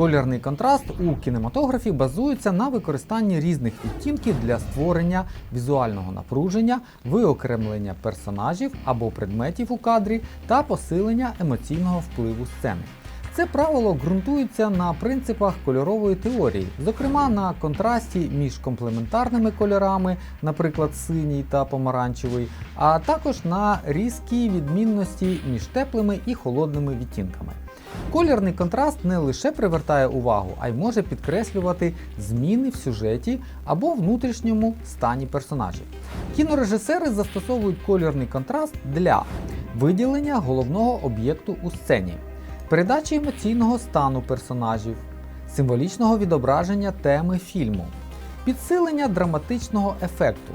Колірний контраст у кінематографі базується на використанні різних відтінків для створення візуального напруження, виокремлення персонажів або предметів у кадрі та посилення емоційного впливу сцени. Це правило ґрунтується на принципах кольорової теорії, зокрема на контрасті між комплементарними кольорами, наприклад, синій та помаранчевий, а також на різкій відмінності між теплими і холодними відтінками. Колірний контраст не лише привертає увагу, а й може підкреслювати зміни в сюжеті або внутрішньому стані персонажів. Кінорежисери застосовують колірний контраст для виділення головного об'єкту у сцені, передачі емоційного стану персонажів, символічного відображення теми фільму, підсилення драматичного ефекту,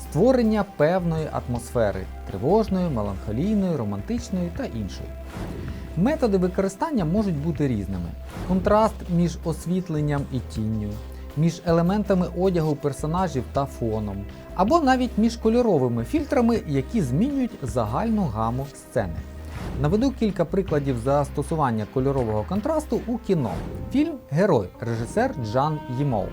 створення певної атмосфери тривожної, меланхолійної, романтичної та іншої. Методи використання можуть бути різними: контраст між освітленням і тінню, між елементами одягу персонажів та фоном, або навіть між кольоровими фільтрами, які змінюють загальну гаму сцени. Наведу кілька прикладів застосування кольорового контрасту у кіно. Фільм Герой, режисер Джан Їмоу.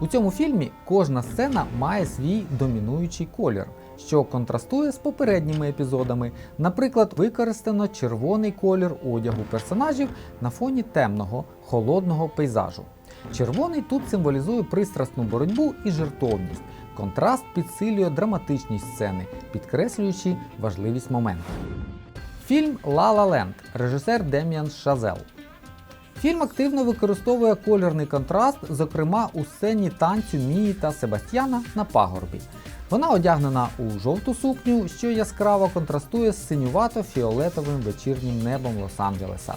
У цьому фільмі кожна сцена має свій домінуючий колір, що контрастує з попередніми епізодами. Наприклад, використано червоний колір одягу персонажів на фоні темного, холодного пейзажу. Червоний тут символізує пристрасну боротьбу і жертовність. Контраст підсилює драматичність сцени, підкреслюючи важливість моменту. Фільм «Ла Ла Ленд, режисер Дем'ян Шазел. Фільм активно використовує кольорний контраст, зокрема у сцені танцю Мії та Себастьяна на пагорбі. Вона одягнена у жовту сукню, що яскраво контрастує з синювато-фіолетовим вечірнім небом Лос-Анджелеса.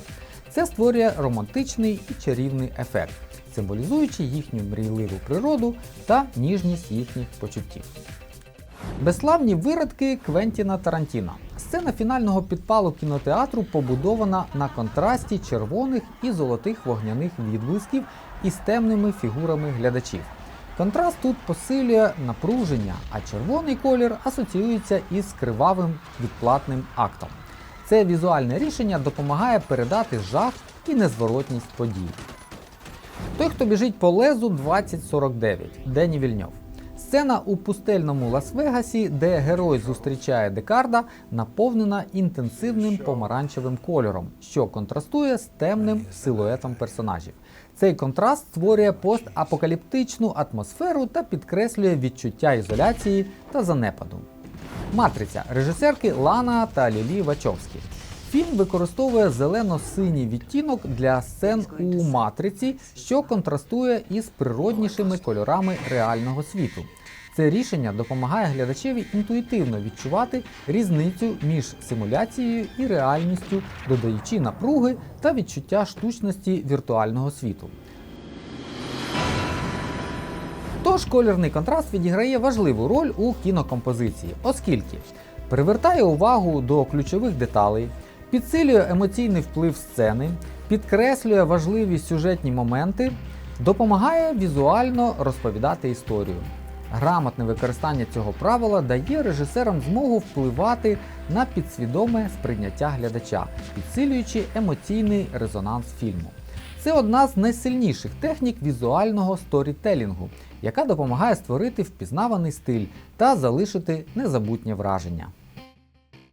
Це створює романтичний і чарівний ефект, символізуючи їхню мрійливу природу та ніжність їхніх почуттів. Безславні виродки Квентіна Тарантіна. Сцена фінального підпалу кінотеатру побудована на контрасті червоних і золотих вогняних відблисків із темними фігурами глядачів. Контраст тут посилює напруження, а червоний колір асоціюється із кривавим відплатним актом. Це візуальне рішення допомагає передати жах і незворотність подій. Той, хто біжить по лезу 2049 Дені Вільньов. Сцена у пустельному Лас-Вегасі, де герой зустрічає Декарда, наповнена інтенсивним помаранчевим кольором, що контрастує з темним силуетом персонажів. Цей контраст створює постапокаліптичну атмосферу та підкреслює відчуття ізоляції та занепаду. Матриця режисерки Лана та Лілі Вачовські. Фільм використовує зелено-синій відтінок для сцен у матриці, що контрастує із природнішими кольорами реального світу. Це рішення допомагає глядачеві інтуїтивно відчувати різницю між симуляцією і реальністю, додаючи напруги та відчуття штучності віртуального світу. Тож колірний контраст відіграє важливу роль у кінокомпозиції, оскільки привертає увагу до ключових деталей, підсилює емоційний вплив сцени, підкреслює важливі сюжетні моменти, допомагає візуально розповідати історію. Грамотне використання цього правила дає режисерам змогу впливати на підсвідоме сприйняття глядача, підсилюючи емоційний резонанс фільму. Це одна з найсильніших технік візуального сторітелінгу, яка допомагає створити впізнаваний стиль та залишити незабутнє враження.